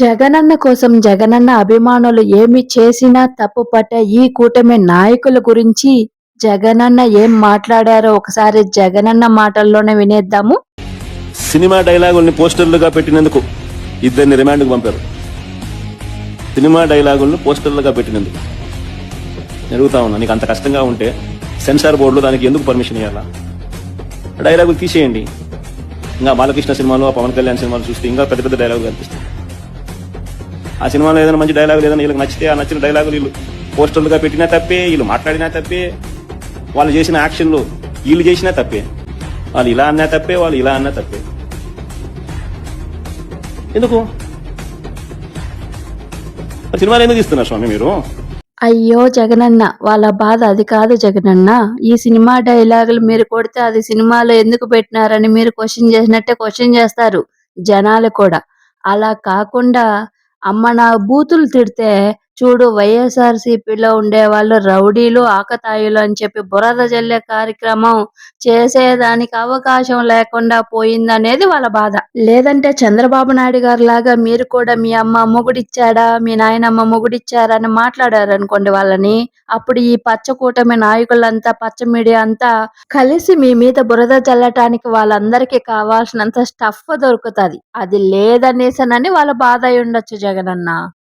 జగనన్న కోసం జగనన్న అభిమానులు ఏమి చేసినా తప్పు పట్టే ఈ కూటమి నాయకుల గురించి జగనన్న ఏం మాట్లాడారో ఒకసారి జగనన్న మాటల్లోనే వినేద్దాము. సినిమా డైలాగుల్ని పోస్టర్లుగా పెట్టినందుకు ఇద్దరిని రిమాండ్కు పంపారు. సినిమా డైలాగులను పోస్టర్లుగా పెట్టినందుకు. జరుగుతా ఉన్నా నీకు అంత కష్టంగా ఉంటే సెన్సార్ బోర్డులో దానికి ఎందుకు పర్మిషన్ ఇవ్వాలా డైలాగులు తీసేయండి. ఇంకా బాలకృష్ణ సినిమాలు పవన్ కళ్యాణ్ సినిమాలు చూస్తే ఇంకా పెద్ద పెద్ద డైలాగులు కనిపిస్తాయి. ఆ సినిమాలో ఏదైనా మంచి డైలాగులు ఏదైనా వీళ్ళకి నచ్చితే ఆ నచ్చిన డైలాగులు వీళ్ళు పోస్టర్లుగా పెట్టినా తప్పే వీళ్ళు మాట్లాడినా తప్పే వాళ్ళు చేసిన యాక్షన్లు వీళ్ళు చేసినా తప్పే. వాళ్ళు ఇలా అన్నా తప్పే వాళ్ళు ఇలా అన్నా తప్పే. ఎందుకు? సినిమాలు ఎందుకు ఇస్తున్నారు స్వామి మీరు? అయ్యో జగనన్న వాళ్ళ బాధ అది కాదు జగనన్న. ఈ సినిమా డైలాగులు మీరు కొడితే అది సినిమాలో ఎందుకు పెట్టినారని మీరు క్వశ్చన్ చేసినట్టే క్వశ్చన్ చేస్తారు జనాలు కూడా. అలా కాకుండా ಅಮ್ಮನ ಬೂತುಲ್ ತಿಡ್ತೆ చూడు వైఎస్ఆర్సీపీలో ఉండే వాళ్ళు రౌడీలు ఆకతాయిలు అని చెప్పి బురద జల్లే కార్యక్రమం చేసేదానికి అవకాశం లేకుండా పోయిందనేది వాళ్ళ బాధ. లేదంటే చంద్రబాబు నాయుడు గారు లాగా మీరు కూడా మీ అమ్మ మొగుడిచ్చాడా మీ నాయనమ్మ మొగుడిచ్చారా అని మాట్లాడారు అనుకోండి వాళ్ళని అప్పుడు ఈ పచ్చ కూటమి నాయకులంతా పచ్చ మీడియా అంతా కలిసి మీ మీద బురద చల్లటానికి వాళ్ళందరికీ కావాల్సినంత స్టఫ్ దొరుకుతది. అది లేదనేసనని వాళ్ళ బాధ అయి ఉండొచ్చు జగనన్న.